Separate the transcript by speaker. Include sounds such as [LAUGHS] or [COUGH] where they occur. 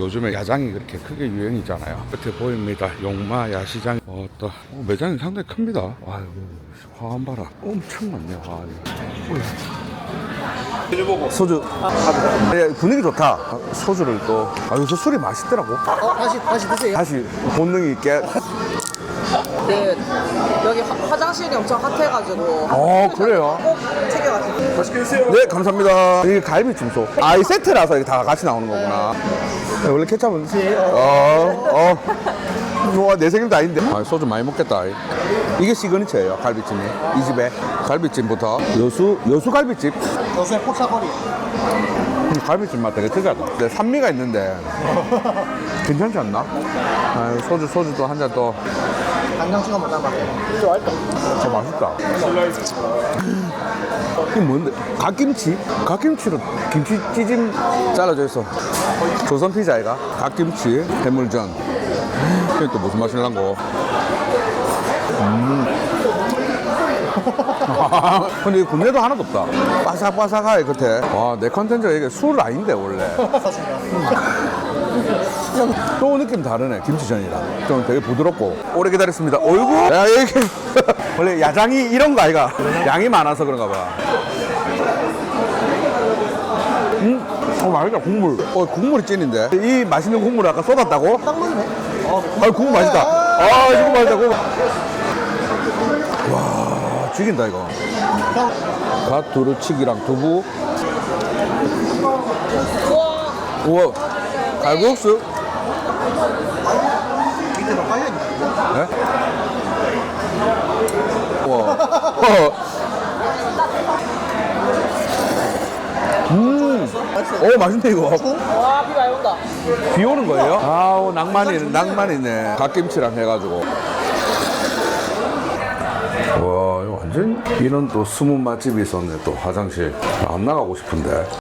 Speaker 1: 요즘에 야장이 그렇게 크게 유행이잖아요. 끝에 보입니다. 용마 야시장. 어, 또 어, 매장이 상당히 큽니다. 아이고 화한 봐라. 엄청 많네 화환이. 소주. 네, 분위기 좋다. 소주를 또. 아, 요새 술이 맛있더라고.
Speaker 2: 어, 다시 다시 드세요.
Speaker 1: 다시 본능이 있게.
Speaker 2: 네, 화, 화장실이 엄청 핫해가지고.
Speaker 1: 어, 그래요?
Speaker 2: 꼭 챙겨가지고.
Speaker 1: 네, 감사합니다. 이게 갈비 찜소. 아, 이 세트라서 이게 다 같이 나오는 거구나. 네, 원래 케찹은. 어, 어. 뭐, 내 생일도 아닌데. 아, 소주 많이 먹겠다. 이게 시그니처예요, 갈비찜이. 이 집에. 갈비찜부터. 여수, 여수 갈비찜.
Speaker 2: 요새 포차거리.
Speaker 1: 음, 갈비찜 맛 되게 특이하다. 근데 산미가 있는데. [LAUGHS] 괜찮지 않나? 아, 소주, 소주도 한 잔 또.
Speaker 2: 간장 찍어 먹는 맛.
Speaker 1: 진짜 맛있다. 이게 뭔데? 갓김치? 갓김치로 김치 찌짐 잘라져 있어. 조선 피자이가? 갓김치, 해물전. 이게 또 무슨 맛일란고? 음. [LAUGHS] 근데 이 군내도 하나도 없다. 바삭바삭하게 끝에. 와, 내 컨텐츠가 이게 술 아닌데, 원래. [LAUGHS] 또 느낌 다르네 김치전이랑. 좀 되게 부드럽고. 오래 기다렸습니다. 어이구! 야 이게 [LAUGHS] 원래 야장이 이런 거 아이가? 양이 많아서 그런가 봐. 음, 어 맛있다 국물. 어 국물이 찐인데? 이 맛있는 국물 아까 쏟았다고?
Speaker 2: 딱 맞네.
Speaker 1: 아 국물 맛있다. 아 이거 맛있다 국물. 와 죽인다 이거 갓 두루치기랑 두부 우와 갈국수
Speaker 2: 밑에도 깔려있네.
Speaker 1: 네? 우와. 어. [LAUGHS] 음. 오, 맛있네, 이거.
Speaker 2: 와, 비 많이 온다.
Speaker 1: 비 오는 거예요? 아우, 낭만이, 낭만이네. 갓김치랑 해가지고. 와, 이거 완전 이런 또 숨은 맛집이 있었네, 또 화장실. 안 나가고 싶은데.